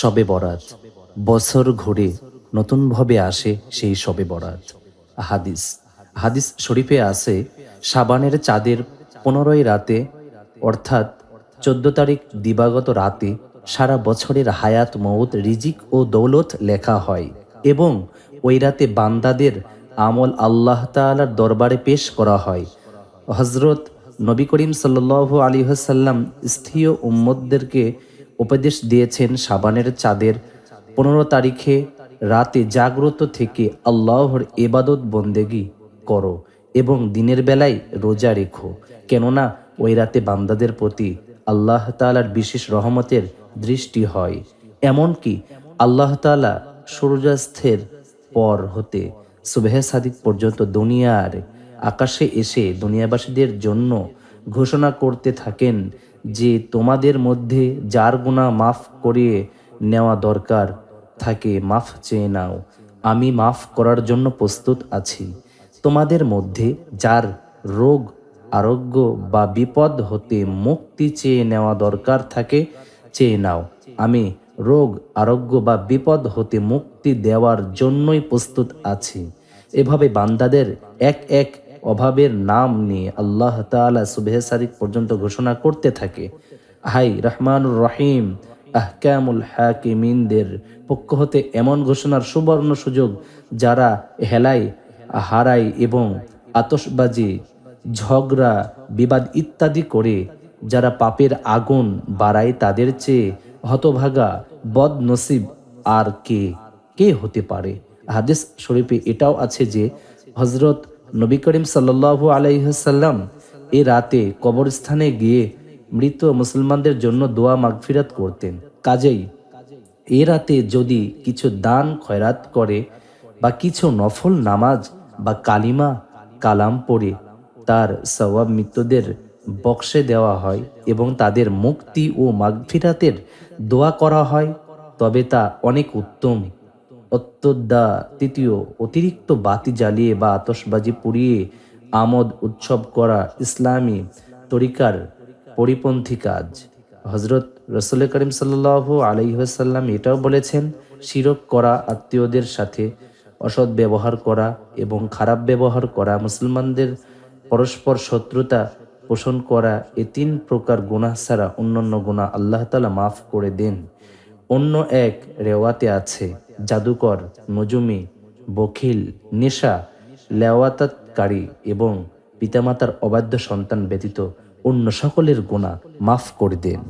শবে বরাত। বছর ঘুরে নতুনভাবে আসে সেই শবে বরাত। হাদিস। হাদিস শরীফে আছে, সাবানের চাঁদের পনেরোই রাতে, অর্থাৎ চোদ্দ তারিখ দিবাগত রাতে সারা বছরের হায়াত, মৌত, রিজিক ও দৌলত লেখা হয় এবং ওই রাতে বান্দাদের আমল আল্লাহ তাআলার দরবারে পেশ করা হয়। হজরত নবী করিম সাল্লাহ আলী হাসাল্লাম স্থীয় উম্মদদেরকে উপদেশ দিয়েছেন সাবানের চাঁদের পনেরো তারিখে রাতে জাগ্রত থেকে আল্লাহর এবাদত বন্দেগি করো এবং দিনের বেলায় রোজা রেখো। কেননা ওই রাতে বান্দাদের প্রতি আল্লাহ তালার বিশেষ রহমতের দৃষ্টি হয়। এমনকি আল্লাহ তালা সূর্যাস্তের পর হতে সুবেহ সাদিক পর্যন্ত দুনিয়ার আকাশে এসে দুনিয়াবাসীদের জন্য ঘোষণা করতে থাকেন যে তোমাদের মধ্যে যার গুণা মাফ করিয়ে নেওয়া দরকার থাকে মাফ চেয়ে নাও। আমি মাফ করার জন্য প্রস্তুত আছি। তোমাদের মধ্যে যার রোগ, আরোগ্য বা বিপদ হতে মুক্তি চেয়ে নেওয়া দরকার থাকে, চেয়ে নাও। আমি রোগ, আরোগ্য বা বিপদ হতে মুক্তি দেওয়ার জন্যই প্রস্তুত আছি। এভাবে বান্দাদের এক এক অভাবের নাম নিয়ে আল্লাহ তাআলা সুবেহ পর্যন্ত ঘোষণা করতে থাকে। হাই রহমানুর রহিম, আহকামুল হাকিমিনদের পক্ষ হতে এমন ঘোষণার সুবর্ণ সুযোগ যারা হেলায়, হারায় এবং আতসবাজি ঝগড়া, বিবাদ ইত্যাদি করে, যারা পাপের আগুন বাড়ায় তাদের চেয়ে হতভাগা বদ নসিব আর কে কে হতে পারে? হাদিস শরীফে এটাও আছে যে হজরত নবী করিম সাল্লাহ আলাইসাল্লাম এ রাতে কবরস্থানে গিয়ে মৃত মুসলমানদের জন্য দোয়া মাগফিরাত করতেন। কাজেই এ রাতে যদি কিছু দান খয়রাত করে বা কিছু নফল নামাজ বা কালিমা, কালাম পড়ে, তার সওয়াব মৃত্যুদের বক্সে দেওয়া হয় এবং তাদের মুক্তি ও মাগফিরাতের দোয়া করা হয়, তবে তা অনেক উত্তম। অত্যদা তৃতীয়, অতিরিক্ত বাতি জ্বালিয়ে বা আতসবাজি পুড়িয়ে আমোদ উৎসব করা ইসলামী তরিকার পরিপন্থী কাজ। হজরত রসুল করিম সাল্লাহ আলহিহাসাল্লাম এটাও বলেছেন, শিরক করা আত্মীয়দের সাথে অসৎ ব্যবহার করা এবং খারাপ ব্যবহার করা, মুসলমানদের পরস্পর শত্রুতা পোষণ করা, এ তিন প্রকার গুনাহ ছাড়া অন্যান্য গুণা আল্লাহ তালা মাফ করে দেন। অন্য এক রেওয়াতে আছে জাদুকর, মজুমি, বখিল, নেশা, লেওয়াতাতকারী এবং পিতামাতার অবাধ্য সন্তান ব্যতীত অন্য সকলের গুণা মাফ করে দেন।